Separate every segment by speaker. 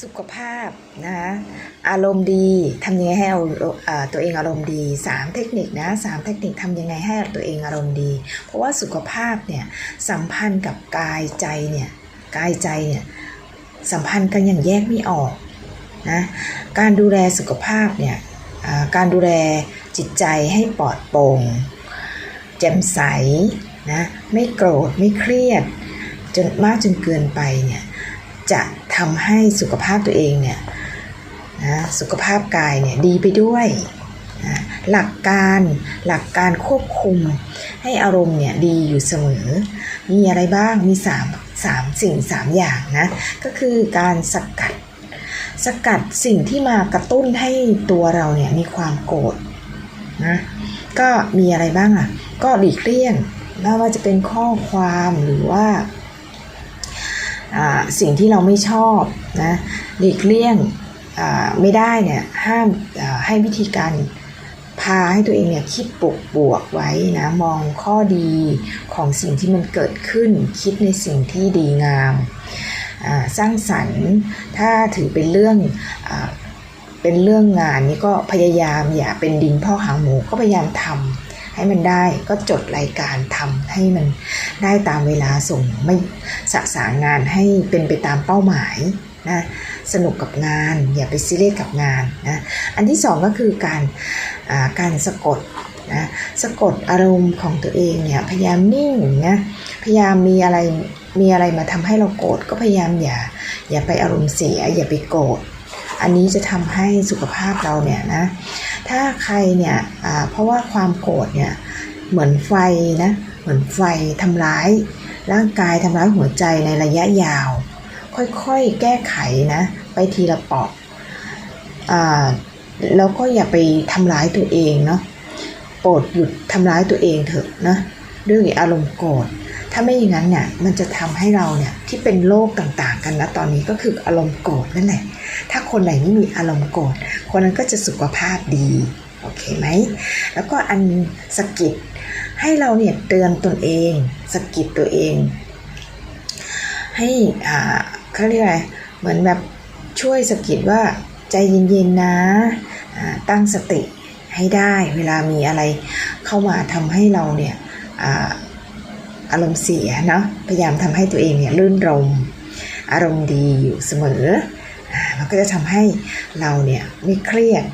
Speaker 1: สุขภาพนะอารมณ์ดีทำยังไงให้เอาตัวเองอารมณ์ดีสามเทคนิคนะสามเทคนิคทำยังไงให้ตัวเองอารมณ์ดี เพราะว่าสุขภาพเนี่ยสัมพันธ์กับกายใจเนี่ยกายใจเนี่ยสัมพันธ์กันอย่างแยกไม่ออกนะการดูแลสุขภาพเนี่ยการดูแลจิตใจให้ปลอดโปร่งแจ่มใสนะไม่โกรธไม่เครียดจนมากจนเกินไปเนี่ยจะ ทำให้สุขภาพตัวเองเนี่ยนะสุขภาพกายเนี่ยดีไปด้วยนะหลักการหลักการควบคุมให้อารมณ์เนี่ยดีอยู่เสมอ มีอะไรบ้างมี3 3สิ่ง 3 อย่างนะก็คือการสกัด สกัดสิ่งที่มากระตุ้นให้ตัวเราเนี่ยมีความโกรธนะก็มีอะไรบ้างอะ ก็หลีกเลี่ยงไม่ว่าจะเป็นข้อความหรือว่า สิ่งที่เราไม่ชอบนะหลีกเลี่ยงไม่ได้เนี่ยห้ามให้วิธีการพาให้ตัวเองเนี่ยคิดบวกบวกไว้นะมองข้อดีของสิ่งที่มันเกิดขึ้น คิดในสิ่งที่ดีงามสร้างสรรค์ถ้าถือเป็นเรื่องอเป็นเรื่องงานนี่ก็พยายามอย่าเป็นดินพ่อหางหมูก็พยายามทำ ให้มันได้ก็จดรายการทำให้มันได้ตามเวลาส่งไม่สะสางงานให้เป็นไปตามเป้าหมายนะสนุกกับงานอย่าไปซีเรียสกับงานนะอันที่สองก็คือการอ่าการสะกดนะสะกดอารมณ์ของตัวเองเนี่ยพยายามนิ่งนะพยายามมีอะไรมีอะไรมาทำให้เราโกรธก็พยายามอย่าอย่าไปอารมณ์เสียอย่าไปโกรธอันนี้จะทำให้สุขภาพเราเนี่ยนะ ถ้าใครเนี่ยเพราะว่าความโกรธเนี่ยเหมือนไฟนะ เหมือนไฟทำร้าย ร่างกายทำร้ายหัวใจในระยะยาว ค่อยๆแก้ไขนะ ไปทีละปอกอแล้วก็อย่าไปทำร้ายตัวเองเนาะโปรดหยุดทำร้ายตัวเองเถอะนะด้วยอารมณ์โกรธ ถ้าไม่อย่างนั้นเนี่ยมันจะทำให้เราเนี่ยที่เป็นโรคต่างๆ กันนะตอนนี้ก็คืออารมณ์โกรธนั่นแหละ ถ้าคนไหนไม่มีอารมณ์โกรธคนนั้นก็จะสุขภาพดีโอเคไหม แล้วก็อันสกิดให้เราเนี่ยเตือนตนเองสกิดตัวเอง ให้อ่าเขาเรียกอะไรเหมือนแบบช่วยสกิดว่าใจเย็นๆนะตั้งสติให้ได้เวลามีอะไรเข้ามาทำให้เราเนี่ย อารมณ์เสียเนาะพยายามทำให้ตัวเองเนี่ยรื่นรม อารมณ์ดีอยู่เสมอ มันก็จะทำให้เราเนี่ยไม่เครียด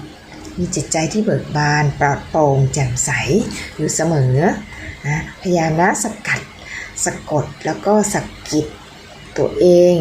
Speaker 1: มีจิตใจที่เบิกบาน ปลอดโปร่งแจ่มใสอยู่เสมอนะพยายามนะสกัดสะกดแล้วก็สกิดตัวเอง